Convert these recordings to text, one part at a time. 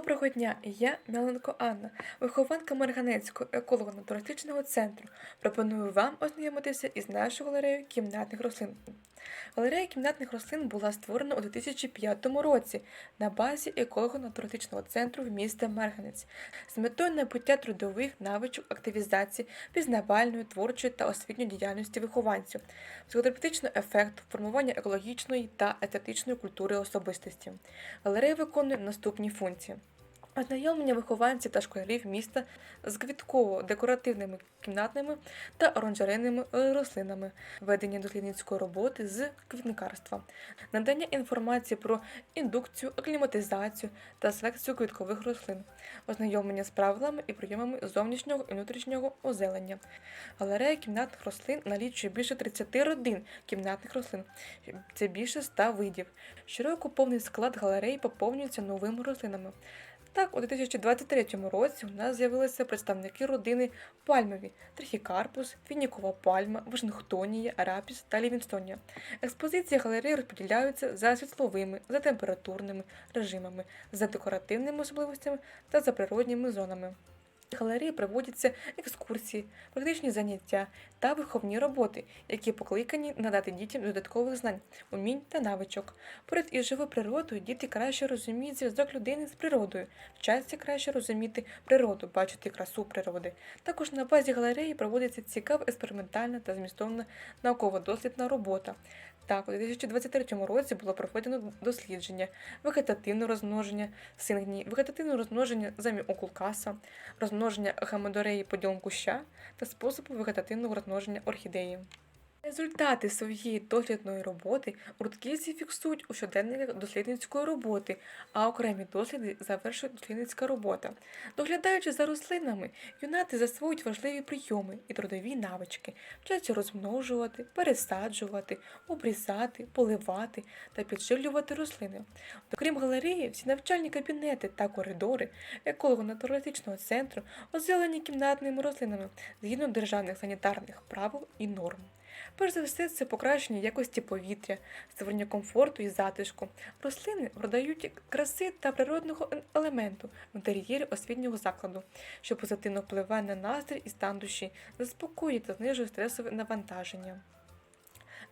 Доброго дня! Я Мяленко Анна, вихованка Марганецького еколого-натуристичного центру. Пропоную вам ознайомитися із нашою галереєю кімнатних рослин. Галерея кімнатних рослин була створена у 2005 році на базі еколого-натуристичного центру в місті Марганець з метою набуття трудових навичок активізації, пізнавальної, творчої та освітньої діяльності вихованців, психотерапевтичного ефекту, формування екологічної та естетичної культури особистості. Галерея виконує наступні функції. Ознайомлення вихованців та школярів міста з квітково-декоративними кімнатними та оранжерейними е, рослинами, ведення дослідницької роботи з квітникарства, надання інформації про індукцію, акліматизацію та селекцію квіткових рослин, ознайомлення з правилами і прийомами зовнішнього і внутрішнього озелення. Галерея кімнатних рослин налічує більше 30 родин кімнатних рослин, це більше 100 видів. Щороку повний склад галереї поповнюється новими рослинами. Так, у 2023 році у нас з'явилися представники родини пальмові трихікарпус, фінікова пальма, Вашингтонія, арапіс та лівінстонія. Експозиції галереї розподіляються за світловими, за температурними режимами, за декоративними особливостями та за природніми зонами. Галереї проводяться екскурсії, практичні заняття та виховні роботи, які покликані надати дітям додаткових знань, умінь та навичок. Поряд із живою природою діти краще розуміють зв'язок людини з природою, вчаться краще розуміти природу, бачити красу природи. Також на базі галереї проводиться цікава експериментальна та змістовна науково-дослідна робота. Так, у 2023 році було проведено дослідження вегетативного розмноження сингні, вегетативне розмноження заміокулкаса, розмноження гамадореї поділом куща та способу вегетативного розмноження орхідеї. Результати своєї дослідної роботи уртківці фіксують у щоденниках дослідницької роботи, а окремі досліди завершує дослідницька робота. Доглядаючи за рослинами, юнати засвоюють важливі прийоми і трудові навички, вчаться розмножувати, пересаджувати, обрізати, поливати та підживлювати рослини. Окрім галереї, всі навчальні кабінети та коридори еколого-натуралістичного центру озелені кімнатними рослинами згідно державних санітарних правил і норм. Перш за все, це покращення якості повітря, створення комфорту і затишку. Рослини продають краси та природного елементу в інтер'єрі освітнього закладу, що позитивно впливає на настрій і стан душі, заспокоює та знижує стресове навантаження.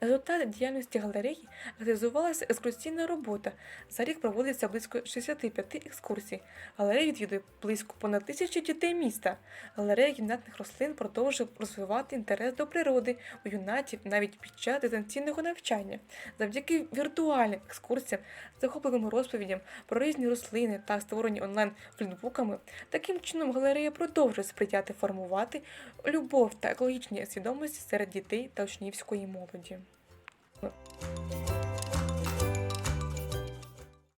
Результат діяльності галереї реалізувалася екскурсійна робота. За рік проводиться близько 65 екскурсій. Галерея відвідує близько понад тисячі дітей міста. Галерея кімнатних рослин продовжує розвивати інтерес до природи у юнатів навіть під час дистанційного навчання. Завдяки віртуальним екскурсіям, захопливим розповідям про різні рослини та створені онлайн флітбуками, таким чином галерея продовжує сприяти формувати любов та екологічні свідомості серед дітей та учнівської молоді. Não.